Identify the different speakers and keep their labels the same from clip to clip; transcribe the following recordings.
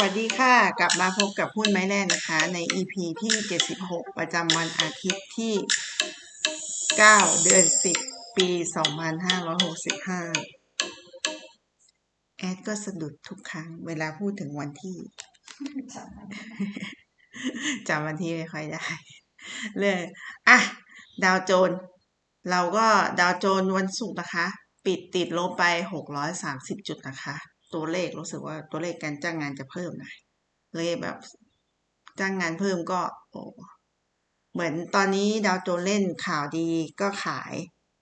Speaker 1: วัสดีค่ะ กลับมาพบกับหุ้นไม้แรกนะคะ ใน EP ที่ 76 ประจำวันอาทิตย์ที่ 9 เดือน 10 ปี 2565 แอดก็สะดุดทุกครั้งเวลาพูดถึงวันที่จำวันที่ไม่ค่อยได้ เลยอะ ดาวโจน เราก็ดาวโจนวันศุกร์นะคะ ปิดติดลบไป 630 จุดนะคะ ตัวเลขรู้สึกว่าตัวเลขการจ้างงานจะเพิ่มหน่อยเลยแบบ จ้างงานเพิ่มก็ โอ้เหมือนตอนนี้ดาวโจนส์เล่นข่าวดีก็ขาย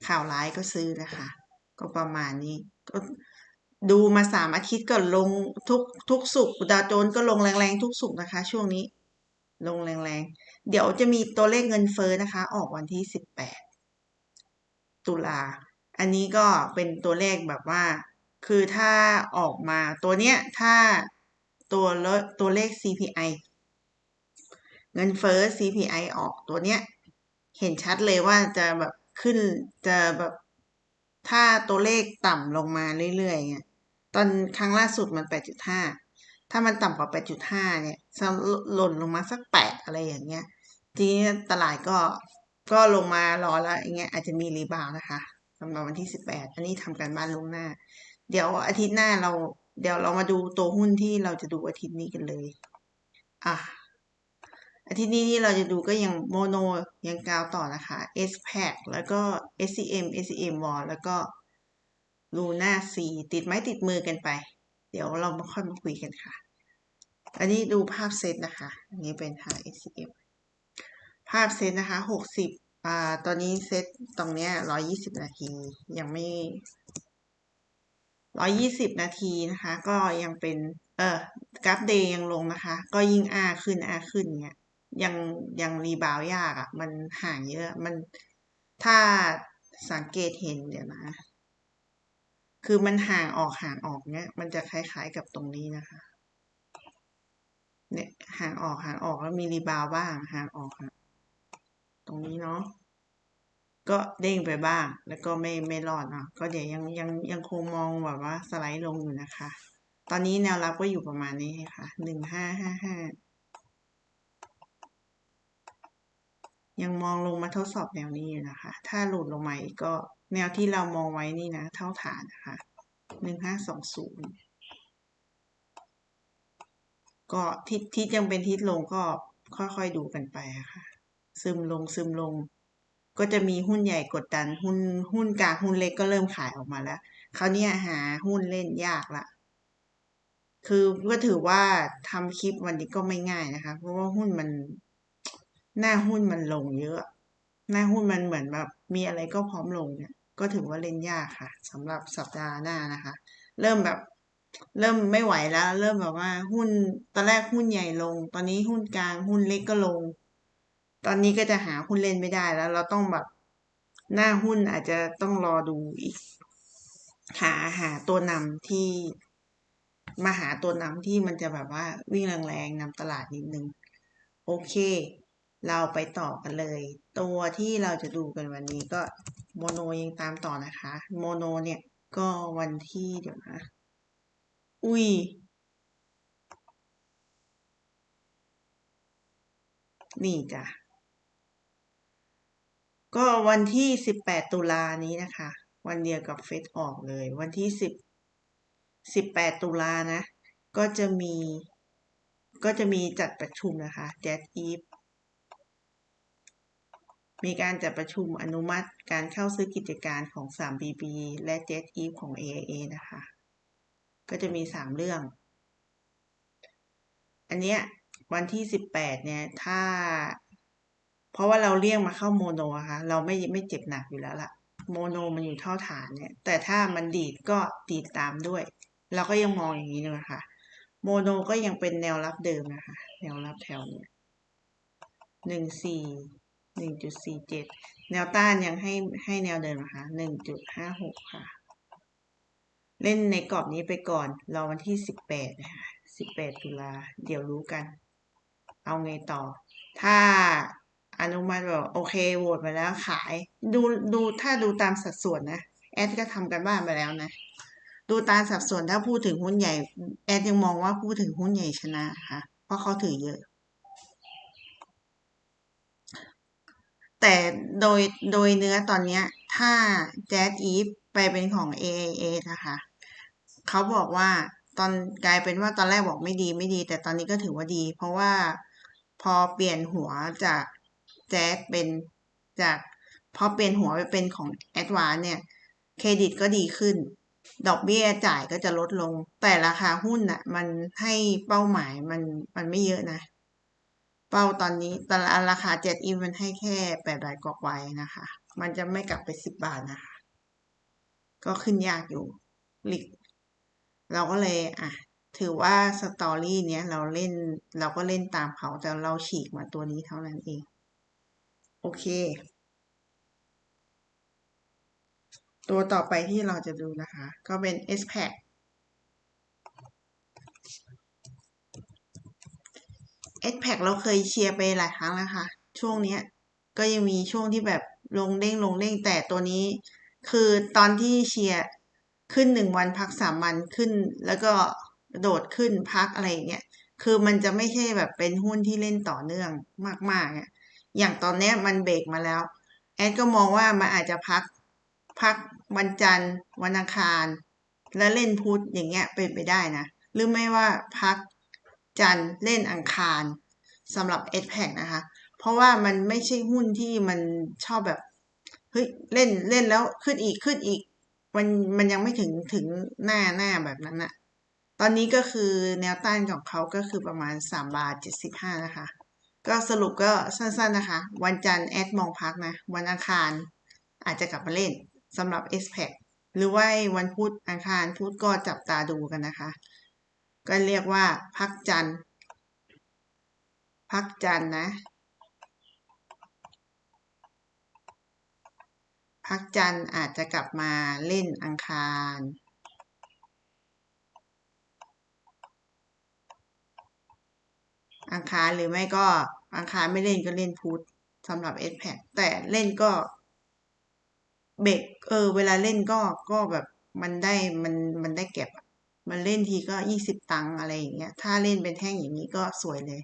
Speaker 1: ข่าวร้ายก็ซื้อนะคะ ก็ประมาณนี้ก็ดูมาสามอาทิตย์ก็ลงทุกทุกสุกดาวโจนส์ก็ลงแรงๆทุกสุกนะคะ ช่วงนี้ ลงแรงๆ เดี๋ยวจะมีตัวเลขเงินเฟ้อนะคะ ออกวันที่สิบแปดตุลา อันนี้ก็เป็นตัวเลขแบบว่า คือถ้าออกมาตัวเนี้ยถ้าตัวเลตัวเลข CPI เงินเฟ้อ CPI ออกตัวเนี้ย เห็นชัดเลยว่าจะแบบขึ้นจะแบบถ้าตัวเลขต่ำลงมาเรื่อยๆเงี้ยตอนครั้งล่าสุดมัน 8.5 ถ้ามันต่ำกว่า 8.5 เนี่ยจะหล่นลงมาสัก 8 อะไรอย่างเงี้ย ทีนี้ตลาดก็ก็ลงมารอแล้วอย่างเงี้ยอาจจะมีรีบาวนะคะสำหรับวันที่ 18 อันนี้ทำการบ้านลวงหน้า เดี๋ยวอาทิตย์หน้าเรา เดี๋ยวเรามาดูตัวหุ้นที่เราจะดูอาทิตย์นี้กันเลย อะอาทิตย์นี้ที่เราจะดูก็ยังโมโนยังกาวต่อนะคะ S p a c แล้วก็ SCM SCM Wall แล้วก็ลูน่า C ติดไม้ติดมือกันไป เดี๋ยวเรามาค่อยมาคุยกันค่ะ อันนี้ดูภาพเซตนะคะ อันนี้เป็นทาง SCM ภาพเซตนะคะ 60อ่าตอนนี้เซตตรงเนี้ย120 นาที ยังไม่ 120 นาทีนะคะ ก็ยังเป็น เออกราฟเดย์ยังลงนะคะ ก็ยิ่งอาขึ้นอาขึ้นเงี้ยยังยังรีบาวยากอะ่ะ มันห่างเยอะ มันถ้าสังเกตเห็นเดี๋ยวนะ คือมันห่างออกห่างออกเนี้ยมันจะคล้ายๆกับตรงนี้นะคะ เนี่ยห่างออกห่างออกแล้วมีรีบาวบ้างห่างออกห่างตรงนี้เนาะ ก็เด้งไปบ้าง แล้วก็ไม่ไม่รอดเนาะก็เดี๋ยวยังยังยังคงมองแบบว่าสไลด์ลงอยู่นะคะ ตอนนี้แนวรับก็อยู่ประมาณนี้ค่ะหนึ่งห้าห้าห้ายังมองลงมาทดสอบแนวนี้อยู่นะคะ ถ้าหลุดลงมาอีกก็แนวที่เรามองไว้นี่นะ เท่าฐานนะคะหนึ่งห้าสองศูนย์ก็ทิศทิศยังเป็นทิศลงก็ค่อยๆดูกันไปะค่ะ ซึมลงซึมลง ก็จะมีหุ้นใหญ่กดดันหุ้นหุ้นกลางหุ้นเล็กก็เริ่มขายออกมาแล้วคราวนี้หาหุ้นเล่นยากละคือก็ถือว่าทำคลิปวันนี้ก็ไม่ง่ายนะคะ เพราะว่าหุ้นมัน หน้าหุ้นมันลงเยอะ หน้าหุ้นมันเหมือนแบบมีอะไรก็พร้อมลงเนี่ย ก็ถือว่าเล่นยากค่ะสำหรับสัปดาห์หน้านะคะ เริ่มแบบ เริ่มไม่ไหวแล้ว เริ่มแบบว่าหุ้นตอนแรกหุ้นใหญ่ลง ตอนนี้หุ้นกลางหุ้นเล็กก็ลง ตอนนี้ก็จะหาหุ้นเล่นไม่ได้แล้ว เราต้องแบบหน้าหุ้นอาจจะต้องรอดูอีก หาหาตัวนำที่มาหาตัวนำที่มันจะแบบว่าวิ่งแรงๆนำตลาดนิดนึง โอเค เราไปต่อกันเลย ตัวที่เราจะดูกันวันนี้ก็โมโนยังตามต่อนะคะ โมโนเนี่ยก็วันที่เดี๋ยวนะ อุ้ยนี่จ้ะ ก็วันที่18ตุลานี้นะคะ วันเดียวกับเฟซออกเลย วันที่10 18ตุลานะ ก็จะมี ก็จะมีจัดประชุมนะคะแจ๊ดอีฟมีการจัดประชุมอนุมัติการเข้าซื้อกิจการของ 3BB และ Jet e v ของ AIA นะคะ ก็จะมี 3 เรื่อง อันเนี้ยวันที่ 18 เนี่ย ถ้า เพราะว่าเราเลี่ยงมาเข้าโมโนอะคะเราไม่ไม่เจ็บหนักอยู่แล้วล่ะ โมโนมันอยู่เท่าฐานเนี่ย แต่ถ้ามันดีดก็ดีดตามด้วย เราก็ยังมองอย่างนี้นะคะ โมโนก็ยังเป็นแนวรับเดิมนะคะ แนวรับแถวเนี้ยหนึ่งสี่หนึ่งจุดสี่เจ็ดแนวต้านยังให้ให้แนวเดิมนะคะหนึ่งจุดห้าหกค่ะ เล่นในกรอบนี้ไปก่อน รอวันที่สิบแปดนะคะสิบแปดตุลาเดี๋ยวรู้กัน เอาไงต่อ ถ้า อนุมัติแบบโอเคโหวตมาแล้วขาย ดูดูถ้าดูตามสัดส่วนนะ แอดก็ทำกันบ้านไปแล้วนะ ดูตามสัดส่วนถ้าพูดถึงหุ้นใหญ่ แอดยังมองว่าพูดถึงหุ้นใหญ่ชนะค่ะ เพราะเขาถือเยอะ แต่โดยโดยเนื้อตอนนี้ถ้าแจ๊ดอีฟไปเป็นของ AAA นะคะเขาบอกว่าตอนกลายเป็นว่าตอนแรกบอกไม่ดีไม่ดี แต่ตอนนี้ก็ถือว่าดี เพราะว่าพอเปลี่ยนหัวจาก แจ๊ดเป็นจากพอเปลี่ยนหัวไปเป็นของแอดวานเนี่ย เครดิตก็ดีขึ้น ดอกเบี้ยจ่ายก็จะลดลง แต่ราคาหุ้นน่ะ มันให้เป้าหมายมันมันไม่เยอะนะ เป้าตอนนี้ตลาดราคาเจ็ดอีมันให้แค่แปดบาทกว่าๆนะคะ มันจะไม่กลับไปสิบบาทนะคะ ก็ขึ้นยากอยู่หลีกเราก็เลยอะถือว่าสตอรี่เนี้ยเราเล่นเราก็เล่นตามเขาแต่เราฉีกมาตัวนี้เท่านั้นเอง โอเค ตัวต่อไปที่เราจะดูนะคะ ก็เป็น s p a c s p a c เราเคยเชียร์ไปหลายครั้งแล้วค่ะ ช่วงเนี้ย ก็ยังมีช่วงที่แบบลงเด้งลงเด้งแต่ตัวนี้ คือตอนที่เชียร์ขึ้นหนึ่งวันพักสามวันขึ้น แล้วก็โดดขึ้นพักอะไรเงี้ยคือมันจะไม่ใช่แบบเป็นหุ้นที่เล่นต่อเนื่องมากๆอะ อย่างตอนนี้มันเบรกมาแล้ว แอดก็มองว่ามันอาจจะพักพักวันจันทร์ วันอังคาร แล้วเล่นพุธอย่างเงี้ยเป็นไปได้นะ หรือไม่ว่าพักจันทร์เล่นอังคารสำหรับ s p a c นะคะ เพราะว่ามันไม่ใช่หุ้นที่มันชอบแบบเฮ้ยเล่นเล่นแล้วขึ้นอีกขึ้นอีก มันมันยังไม่ถึงถึงหน้าหน้าแบบนั้นอะตอนนี้ก็คือแนวต้านของเขาก็คือประมาณ3บาท75นะคะ ก็สรุปก็สั้นๆนะคะ วันจันทร์แอดมองพักนะ วันอังคารอาจจะกลับมาเล่นสำหรับ s p a c หรือว่าวันพุธอังคารพุธก็จับตาดูกันนะคะ ก็เรียกว่าพักจันทร์พักจันทร์นะ พักจันทร์อาจจะกลับมาเล่นอังคาร อังคารหรือไม่ก็อังคารไม่เล่นก็เล่นพุธสำหรับ s p a c แต่เล่นก็เบรกเออ เวลาเล่นก็ก็แบบมันได้มันมันได้เก็บ มันเล่นทีก็ยี่สิบตังอะไรอย่างเงี้ย ถ้าเล่นเป็นแท่งอย่างนี้ก็สวยเลย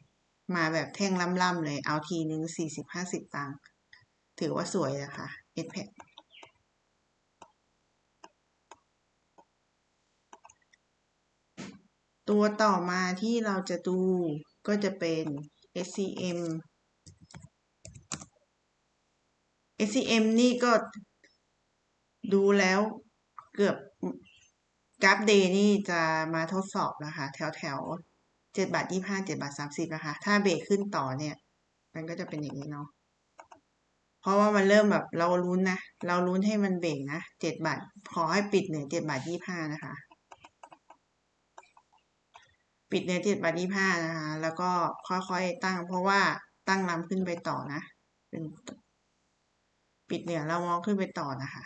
Speaker 1: มาแบบแท่งล่ำๆเลย เอาทีนึงสี่สิบห้าสิบตังถือว่าสวยนะคะเอสแพตัวต่อมาที่เราจะดู ก็จะเป็น SCM SCM นี่ก็ดูแล้วเกือบกราฟเดย์นี่จะมาทดสอบนะคะ แถวแถวเจ็ดบาทยี่ห้าเจ็ดบาทสามสิบนะคะ ถ้าเบรกขึ้นต่อเนี่ย มันก็จะเป็นอย่างนี้เนาะเพราะว่ามันเริ่มแบบเราลุ้นนะ เราลุ้นให้มันเบรกนะเจ็ดบาทขอให้ปิดเหนือเจ็ดบาทยี่ห้านะคะ ปิดเนือเจ็ดบาทยี่ห้านะคะ แล้วก็ค่อยๆตั้ง เพราะว่าตั้งลำขึ้นไปต่อนะ เป็นปิดเหนือเรามองขึ้นไปต่อนะคะ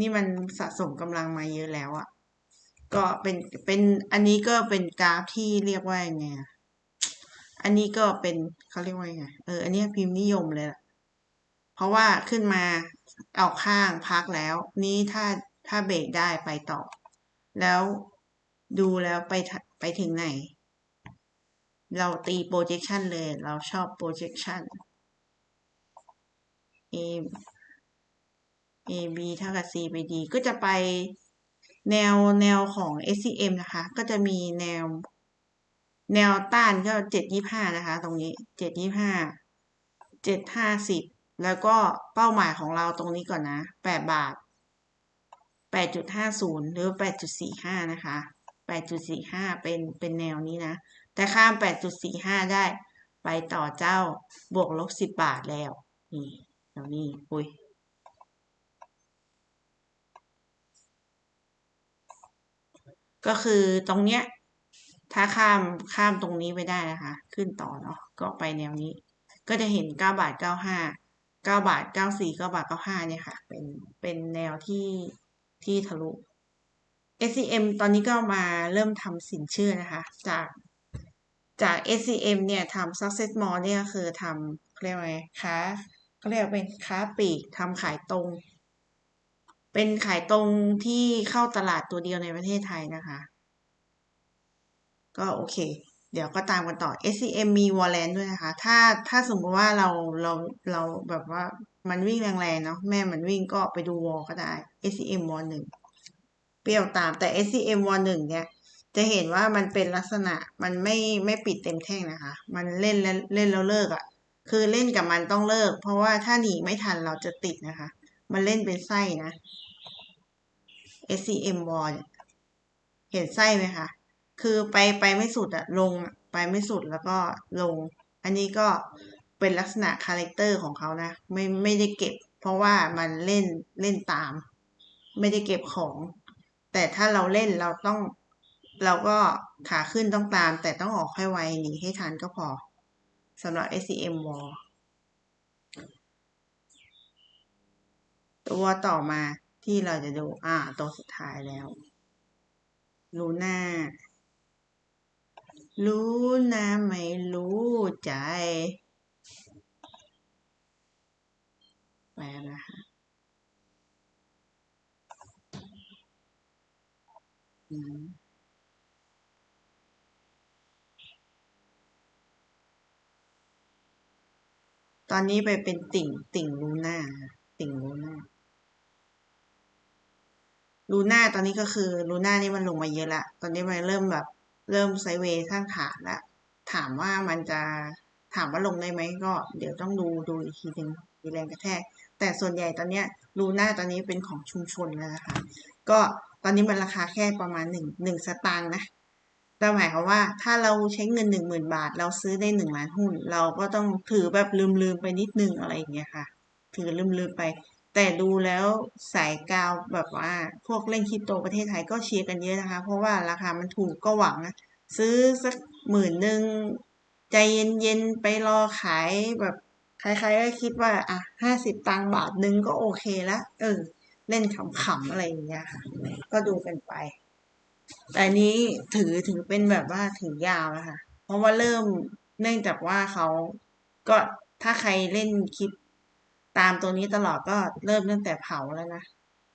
Speaker 1: นี่มันสะสมกำลังมาเยอะแล้วอะ่ะ ก็เป็นเป็นอันนี้ก็เป็นกราฟที่เรียกว่าไงอันนี้ก็เป็นเขาเรียกว่าไงเอออันนี้พิมพ์นิยมเลยล่ะ เพราะว่าขึ้นมาเอาข้างพักแล้ว นี้ถ้าถ้าเบรกได้ไปต่อ แล้วดูแล้วไปไปถึงไหน เราตี projection เลย เราชอบ projection A A B เท่ากับ C ไป D ก็จะไปแนวแนวของ SCM นะคะ ก็จะมีแนว แนวต้านก็เจ็ดยี่ห้านะคะ ตรงนี้เจ็ดยี่ห้าเจ็ดห้าสิบแล้วก็เป้าหมายของเราตรงนี้ก่อนนะแปดบาทแปดจุดห้าศูนย์หรือแปดจุดสี่ห้านะคะ แปดจุดสี่ห้าเป็นเป็นแนวนี้นะ แต่ข้ามแปดจุดสี่ห้าได้ ไปต่อเจ้าบวกลบสิบบาทแล้ว นี่แถวนี้อุ้ยก็คือตรงเนี้ย ถ้าข้ามข้ามตรงนี้ไปได้นะคะ ขึ้นต่อเนาะก็ไปแนวนี้ ก็จะเห็นเก้าบาทเก้าห้าเก้าบาทเก้าสี่เก้าบาทเก้าห้าเนี่ยค่ะ เป็นเป็นแนวที่ที่ทะลุ SCM ตอนนี้ก็มาเริ่มทำสินเชื่อนะคะ จากจาก SCM เนี่ยทำ success more เนี่ยคือทำเรียกว่าไงค้าเขาเรียกเป็นค้าปีกทำขายตรง เป็นขายตรงที่เข้าตลาดตัวเดียวในประเทศไทยนะคะ ก็โอเค เดี๋ยวก็ตามกันต่อ SCM มี Warland ด้วยนะคะ ถ้าถ้าสมมติว่าเราเราเราแบบว่ามันวิ่งแรงๆเนาะแม่มันวิ่งก็ไปดูวอลก็ได้ SCM วอลหนึ่ง เปรี้ยวตามแต่ SCM วอลหนึ่งเนี่ย จะเห็นว่ามันเป็นลักษณะมันไม่ไม่ปิดเต็มแท่งนะคะ มันเล่นแล้วเล่นแล้วเลิกอะ่ะ คือเล่นกับมันต้องเลิก เพราะว่าถ้าหนีไม่ทันเราจะติดนะคะ มันเล่นเป็นไส้นะ SCM วอลเห็นไส้ไหมคะคือไปไปไม่สุดอะลงไปไม่สุดแล้วก็ลง อันนี้ก็เป็นลักษณะคาแรคเตอร์ของเขานะ ไม่ไม่ได้เก็บ เพราะว่ามันเล่นเล่นตาม ไม่ได้เก็บของ แต่ถ้าเราเล่นเราต้อง เราก็ขาขึ้นต้องตาม แต่ต้องออกให้ไวหนีให้ทันก็พอสำหรับ SCM wall ตัวต่อมาที่เราจะดูอ่าตัวสุดท้ายแล้วลูน่ารู้นะไม่รู้ใจแปลนะคะ อืมตอนนี้ไปเป็นติ่งติ่งลูน่าติ่งลูน่าลูน่าตอนนี้ก็คือลูน่านี่มันลงมาเยอะละตอนนี้มันเริ่มแบบเริ่มไซเวย์ข้างขาแล้วถามว่ามันจะถามว่าลงได้ไหมก็ เดี๋ยวต้องดูดูอีกทีหนึ่งมีแรงกระแทก แต่ส่วนใหญ่ตอนเนี้ยลูน่าตอนนี้เป็นของชุมชนแล้วนะคะ ก็ ตอนนี้มันราคาแค่ประมาณหนึ่งหนึ่งสตางค์นะแต่หมายความว่าถ้าเราใช้เงินหนึ่งหมื่นบาท เราซื้อได้หนึ่งล้านหุ้น เราก็ต้องถือแบบลืมๆไปนิดนึงอะไรอย่างเงี้ยค่ะ ถือลืมๆไป แต่ดูแล้วสายกาวแบบว่า พวกเล่นคริปโตประเทศไทยก็เชียร์กันเยอะนะคะ เพราะว่าราคามันถูกก็หวังนะซื้อสักหมื่นหนึ่งใจเย็นๆไปรอขายแบบใครๆก็คิดว่า อะห้าสิบตังค์บาทนึงก็โอเคละเออ เล่นขำๆอะไรอย่างเงี้ยค่ะ ก็ดูกันไป แต่นี้ถือถือเป็นแบบว่าถือยาวนะคะ เพราะว่าเริ่มเนื่องจากว่าเขาก็ถ้าใครเล่นคลิปตามตัวนี้ตลอดก็เริ่มตั้งแต่เผาแล้วนะ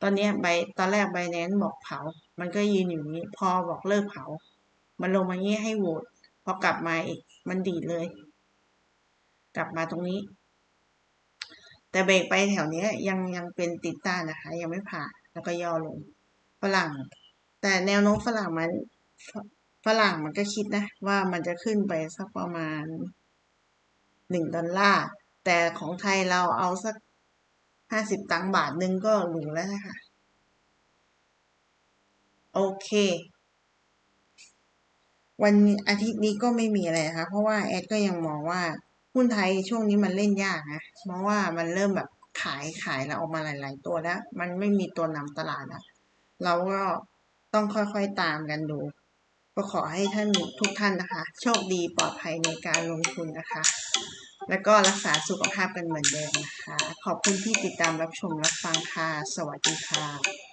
Speaker 1: ตอนนี้ใบตอนแรกใบแนนบอกเผา มันก็ยืนอยู่นี้ พอบอกเลิกเผา มันลงมางี้ให้โหวตพอกลับมาอีก มันดีเลย กลับมาตรงนี้ แต่เบรกไปแถวเนี้ยยังยังเป็นติดต้านนะคะ ยังไม่ผ่านแล้วก็ย่อลงฝรั่ง แต่แนวโน้มฝรั่งมันฝรั่งมันก็คิดนะ ว่ามันจะขึ้นไปสักประมาณหนึ่งดอลลาร์แต่ของไทยเราเอาสักห้าสิบตังค์บาทหนึ่งก็หรูแล้วนะคะโอเค วันอาทิตย์นี้ก็ไม่มีอะไรนะคะ เพราะว่าแอดก็ยังมองว่า หุ้นไทยช่วงนี้มันเล่นยากนะ เพราะว่ามันเริ่มแบบขายขายแล้วออกมาหลาย ๆ ตัวแล้ว มันไม่มีตัวนำตลาดแล้วเราก็ต้องค่อยๆตามกันดู ก็ขอให้ท่านทุกท่านนะคะ โชคดีปลอดภัยในการลงทุนนะคะ แล้วก็รักษาสุขภาพกันเหมือนเดิมนะคะ ขอบคุณที่ติดตามรับชมรับฟังค่ะ สวัสดีค่ะ